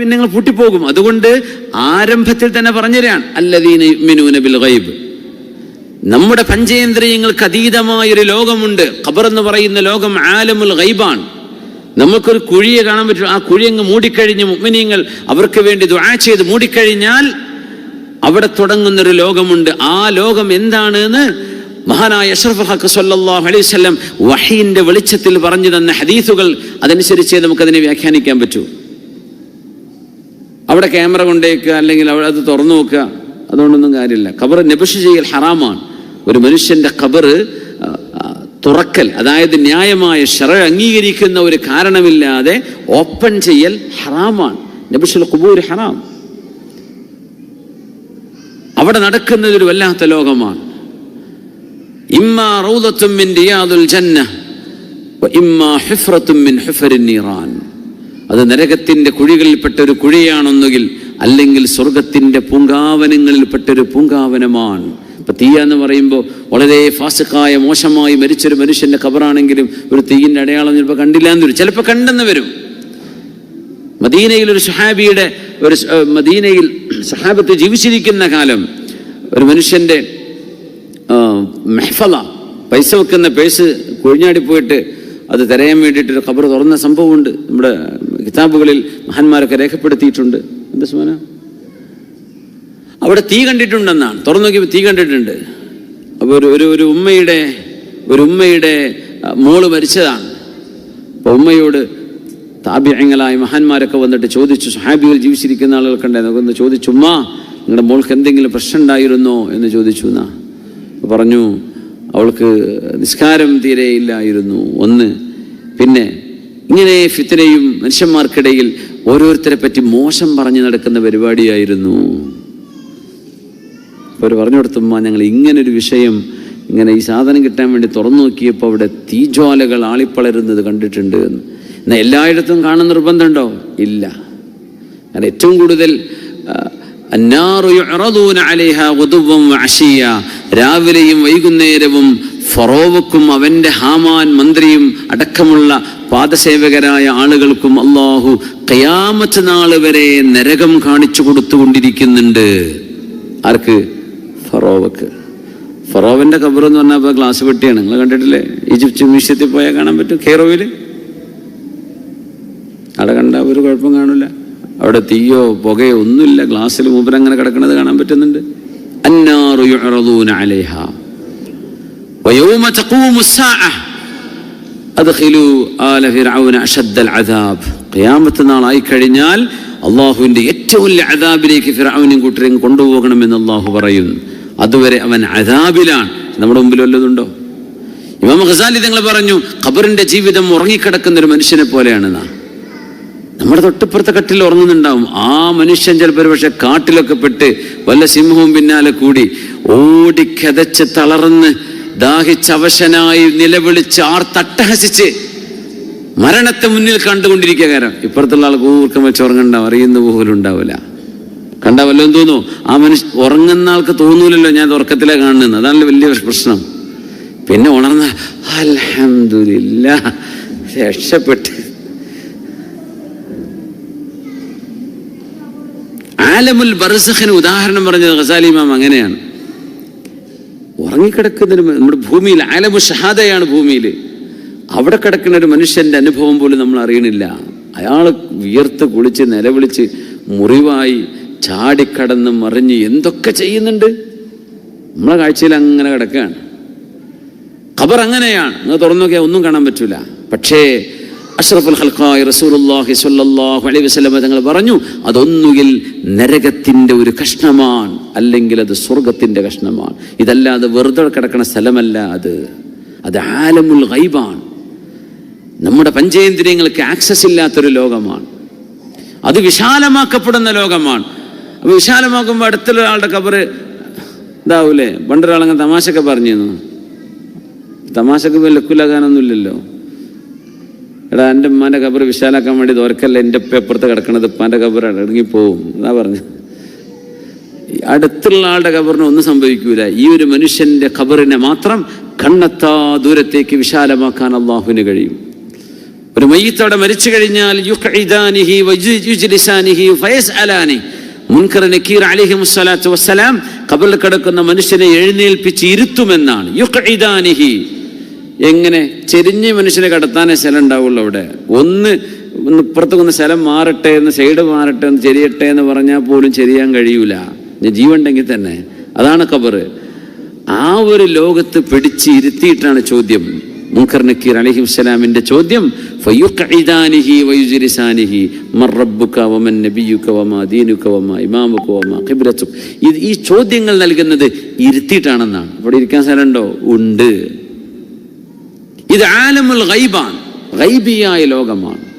പിന്നെ നിങ്ങൾ പൂട്ടിപ്പോകും. അതുകൊണ്ട് ആരംഭത്തിൽ തന്നെ പറഞ്ഞുതരാണ് അല്ലദീന മിനൂന ബിൽ ഗൈബ്. നമ്മുടെ പഞ്ചേന്ദ്രിയങ്ങൾക്ക് അതീതമായൊരു ലോകമുണ്ട്. ഖബർ എന്ന് പറയുന്ന ലോകം ആലമുൽ ഗൈബാണ്. നമുക്കൊരു കുഴിയെ കാണാൻ പറ്റും. ആ കുഴി അങ്ങ് മൂടിക്കഴിഞ്ഞ് മുഅ്മിനീങ്ങൾ അവർക്ക് വേണ്ടി ദുആ ചെയ്ത് മൂടിക്കഴിഞ്ഞാൽ അവിടെ തുടങ്ങുന്നൊരു ലോകമുണ്ട്. ആ ലോകം എന്താണ് എന്ന് മഹാനായ അഷ്റഫ് ഹക്ക് സല്ലാഹു അലൈഹി വസല്ലം വഹീന്റെ വെളിച്ചത്തിൽ പറഞ്ഞു തന്ന ഹദീസുകൾ അതനുസരിച്ച് നമുക്കതിനെ വ്യാഖ്യാനിക്കാൻ പറ്റൂ. അവിടെ ക്യാമറ കൊണ്ടേക്കുക അല്ലെങ്കിൽ അവിടെ അത് തുറന്നു നോക്കുക അതുകൊണ്ടൊന്നും കാര്യമില്ല. ഖബർ നബിഷ് ചെയ്യൽ ഹറാമാണ്. ഒരു മനുഷ്യന്റെ ഖബർ തുറക്കൽ അതായത് ന്യായമായ ഷറ അംഗീകരിക്കുന്ന ഒരു കാരണമില്ലാതെ ഓപ്പൺ ചെയ്യൽ ഹറാമാണ്. നബിഷുൽ കുബൂർ ഹറാം. അവിടെ നടക്കുന്നത് ഒരു വല്ലാത്ത ലോകമാണ്. ഇമ്മാ മിൻ ജന്ന ഇമ്മാ ഹിഫ്റത്തും മിൻ ഹിഫറിൻ നീറാൻ. അത് നരകത്തിന്റെ കുഴികളിൽപ്പെട്ട ഒരു കുഴിയാണൊന്നുകിൽ അല്ലെങ്കിൽ സ്വർഗത്തിന്റെ പൂങ്കാവനങ്ങളിൽപ്പെട്ട ഒരു പൂങ്കാവനമാണ്. ഇപ്പം തീയ എന്ന് പറയുമ്പോൾ വളരെ ഫാസക്കായ മോശമായി മരിച്ചൊരു മനുഷ്യന്റെ ഖബറാണെങ്കിലും ഒരു തീയിന്റെ അടയാളം ചിലപ്പോൾ കണ്ടില്ല എന്ന് വരും. ചിലപ്പോൾ കണ്ടെന്ന് വരും. മദീനയിൽ ഒരു സുഹാബിയുടെ ഒരു മദീനയിൽ സഹാബത്ത് ജീവിച്ചിരിക്കുന്ന കാലം ഒരു മനുഷ്യന്റെ മെഹഫല പൈസ വെക്കുന്ന പേഴ്സ് കുഴിഞ്ഞാടി പോയിട്ട് അത് തിരയാൻ വേണ്ടിയിട്ട് ഒരു ഖബർ തുറന്ന സംഭവമുണ്ട്. നമ്മുടെ കിതാബുകളിൽ മഹാന്മാരൊക്കെ രേഖപ്പെടുത്തിയിട്ടുണ്ട്. എന്താ സുമാന? അവിടെ തീ കണ്ടിട്ടുണ്ടെന്നാണ്. തുറന്നു നോക്കിയപ്പോൾ തീ കണ്ടിട്ടുണ്ട്. അപ്പോൾ ഒരു ഒരു ഒരു ഉമ്മയുടെ ഒരു ഉമ്മയുടെ മോൾ മരിച്ചതാണ്. അപ്പോൾ ഉമ്മയോട് താപ്യങ്ങളായ മഹാന്മാരൊക്കെ വന്നിട്ട് ചോദിച്ചു സഹാബികൾ ജീവിച്ചിരിക്കുന്ന ആളുകൾക്കുണ്ടായിരുന്നു ഒന്ന് ചോദിച്ചു ഉമ്മ നിങ്ങളുടെ മോൾക്ക് എന്തെങ്കിലും പ്രശ്നം ഉണ്ടായിരുന്നോ? എന്ന് ചോദിച്ചു എന്നാ. പറഞ്ഞു അവൾക്ക് നിസ്കാരം തീരെ ഇല്ലായിരുന്നു. ഒന്ന് പിന്നെ ഇങ്ങനെ ഫിത്തനയും മനുഷ്യന്മാർക്കിടയിൽ ഓരോരുത്തരെ പറ്റി മോശം പറഞ്ഞു നടക്കുന്ന പരിപാടിയായിരുന്നു. അവർ പറഞ്ഞു കൊടുത്തുമ്പോൾ ഞങ്ങൾ ഇങ്ങനൊരു വിഷയം ഇങ്ങനെ ഈ സാധനം കിട്ടാൻ വേണ്ടി തുറന്നു നോക്കിയപ്പോൾ അവിടെ തീജ്വാലകൾ ആളിപ്പളരുന്നത് കണ്ടിട്ടുണ്ട് എന്ന്. എന്നാൽ എല്ലായിടത്തും കാണാൻ നിർബന്ധമുണ്ടോ? ഇല്ല. കാരണം ഏറ്റവും കൂടുതൽ. രാവിലെയും വൈകുന്നേരവും ഫറോവക്കും അവന്റെ ഹാമാൻ മന്ത്രിയും അടക്കമുള്ള പാദസേവകരായ ആളുകൾക്കും അള്ളാഹു കയാമത്ത് നാൾ വരെ നരകം കാണിച്ചു കൊടുത്തുകൊണ്ടിരിക്കുന്നുണ്ട്. ആർക്ക്? ഫറോവക്ക്. ഫറോവന്റെ ഖബർ എന്ന് പറഞ്ഞാൽ ഇപ്പോൾ ഗ്ലാസ് പെട്ടിയാണ് നിങ്ങൾ കണ്ടിട്ടില്ലേ? ഈജിപ്റ്റ് മ്യൂസിയത്തിൽ പോയാൽ കാണാൻ പറ്റും. കെയറോവിൽ അവിടെ കണ്ട ഒരു കുഴപ്പം കാണില്ല. അവിടെ തീയോ പുകയോ ഒന്നുമില്ല. ഗ്ലാസ്സിൽ മൂപ്പർ അങ്ങനെ കിടക്കുന്നത് കാണാൻ പറ്റുന്നുണ്ട്. അന്നാറു അലൈഹ. അത് ഹിലു ആല ഫിർഔന അഷദ്ദൽ അദാബ്. ഖിയാമത്ത് നാളായി കഴിഞ്ഞാൽ അള്ളാഹുവിന്റെ ഏറ്റവും വലിയ അദാബിലേക്ക് ഫിർഔനും കൂട്ടരെയും കൊണ്ടുപോകണമെന്ന് അള്ളാഹു പറയുന്നു. അതുവരെ അവൻ അദാബിലാണ്. നമ്മുടെ മുമ്പിൽ വല്ലതുണ്ടോ? ഇമാം ഖസാലി തങ്ങൾ പറഞ്ഞു ഖബറിന്റെ ജീവിതം ഉറങ്ങിക്കിടക്കുന്ന ഒരു മനുഷ്യനെ പോലെയാണെന്നാ. നമ്മുടെ തൊട്ടിപ്പുറത്തെ കട്ടിൽ ഉറങ്ങുന്നുണ്ടാവും. ആ മനുഷ്യൻ ചിലപ്പോൾ പക്ഷെ കാട്ടിലൊക്കെ പെട്ട് വല്ല സിംഹവും പിന്നാലെ കൂടി ഓടിക്കതച്ച് തളർന്ന് ദാഹിച്ചവശനായി നിലവിളിച്ച് ആർ തട്ടഹസിച്ച് മരണത്തെ മുന്നിൽ കണ്ടുകൊണ്ടിരിക്കുക കാരണം ഇപ്പുറത്തുള്ള ആൾക്ക് ഊർക്കം വെച്ച് ഉറങ്ങണ്ടാവും അറിയുന്ന പോലും ഉണ്ടാവില്ല. കണ്ടാവല്ലോ എന്ന് തോന്നുന്നു ആ മനുഷ്യ ഉറങ്ങുന്ന ആൾക്ക് തോന്നൂലല്ലോ ഞാൻ ഉറക്കത്തിലെ കാണുന്നത് അതാണല്ലോ വലിയ പ്രശ്നം. പിന്നെ ഉണർന്ന അലഹമില്ല രക്ഷപ്പെട്ട്. ആലമുൽ ബർസഖിന് ഉദാഹരണം പറഞ്ഞത് ഖസാലി ഇമാം അങ്ങനെയാണ്. ഉറങ്ങിക്കിടക്കുന്നൊരു മ- നമ്മുടെ ഭൂമിയിൽ ആലമു ഷഹാദയാണ് ഭൂമിയിൽ. അവിടെ കിടക്കുന്ന ഒരു മനുഷ്യന്റെ അനുഭവം പോലും നമ്മൾ അറിയണില്ല. അയാൾ വിയർത്ത് കുളിച്ച് നിലവിളിച്ച് മുറിവായി ചാടിക്കടന്ന് മറിഞ്ഞ് എന്തൊക്കെ ചെയ്യുന്നുണ്ട്? നമ്മളെ കാഴ്ചയിൽ അങ്ങനെ കിടക്കുകയാണ്. ഖബർ അങ്ങനെയാണ്. നിങ്ങൾ തുറന്നു നോക്കിയാൽ ഒന്നും കാണാൻ പറ്റൂല. പക്ഷേ അഷ്റഫുൽ ഹൽഖായി റസൂലുള്ളാഹി സ്വല്ലല്ലാഹു അലൈഹി വസല്ലം തങ്ങൾ പറഞ്ഞു അതൊന്നുകിൽ നരകത്തിന്റെ ഒരു കഷ്ണമാണ് അല്ലെങ്കിൽ അത് സ്വർഗത്തിന്റെ കഷ്ണമാണ്. ഇതല്ലാതെ വെറുതെ കിടക്കുന്ന സ്ഥലമല്ല അത്. അത് ആലമുൽ ഗൈബാണ്. നമ്മുടെ പഞ്ചേന്ദ്രിയങ്ങൾക്ക് ആക്സസ് ഇല്ലാത്തൊരു ലോകമാണ്. അത് വിശാലമാക്കപ്പെടുന്ന ലോകമാണ്. അപ്പൊ വിശാലമാക്കുമ്പോൾ അടുത്തുള്ള ആളുടെ കബറ് ഇതാവൂലേ? പണ്ടൊരാളങ്ങ് തമാശയൊക്കെ പറഞ്ഞിരുന്നു. തമാശക്ക് ലക്കുലാകാനൊന്നുമില്ലല്ലോ. എടാ എന്റെ ഉമ്മാന്റെ കബർ വിശാലാക്കാൻ വേണ്ടി ഓർക്കല്ല എന്റെ അപ്പുറത്ത് കിടക്കണത്. ഉപ്പാന്റെ കബറാണ് ഇറങ്ങിപ്പോവും എന്നാ പറഞ്ഞു അടുത്തുള്ള ആളുടെ കബറിന് ഒന്നും സംഭവിക്കൂല. ഈ ഒരു മനുഷ്യന്റെ കബറിനെ മാത്രം കണ്ണെത്താ ദൂരത്തേക്ക് വിശാലമാക്കാൻ അള്ളാഹുവിന് കഴിയും. ഒരു മയ്യത്തോടെ മരിച്ചു കഴിഞ്ഞാൽ മുൻകർ സ്വലാത്തു വസ്സലാം കബറിൽ കിടക്കുന്ന മനുഷ്യനെ എഴുന്നേൽപ്പിച്ച് ഇരുത്തുമെന്നാണ്. യുഖ്ഇദാനിഹി. എങ്ങനെ ചെരിഞ്ഞ് മനുഷ്യനെ കടത്താനേ ശലം ഉണ്ടാവുള്ളൂ അവിടെ. ഒന്ന് ഇപ്പുറത്ത് ഒന്ന് ശലം മാറട്ടെ എന്ന് സൈഡ് മാറട്ടെ എന്ന് ചെരിയട്ടെ എന്ന് പറഞ്ഞാൽ പോലും ചെരിയാൻ കഴിയൂല. ജീവൻ ഉണ്ടെങ്കിൽ തന്നെ. അതാണ് ഖബർ. ആ ഒരു ലോകത്ത് പിടിച്ച് ഇരുത്തിയിട്ടാണ് ചോദ്യം. മുൻകർ നക്കീർ അലഹി വസ്സലാമിന്റെ ചോദ്യം വമൻ നബിയുക ഈ ചോദ്യങ്ങൾ നൽകുന്നത് ഇരുത്തിയിട്ടാണെന്നാണ്. അവിടെ ഇരിക്കാൻ സ്ഥലമുണ്ടോ ഉണ്ട്. ഇത് ആലമുൽ ഗൈബാണ്. ഗൈബിയായ ലോകമാണ്.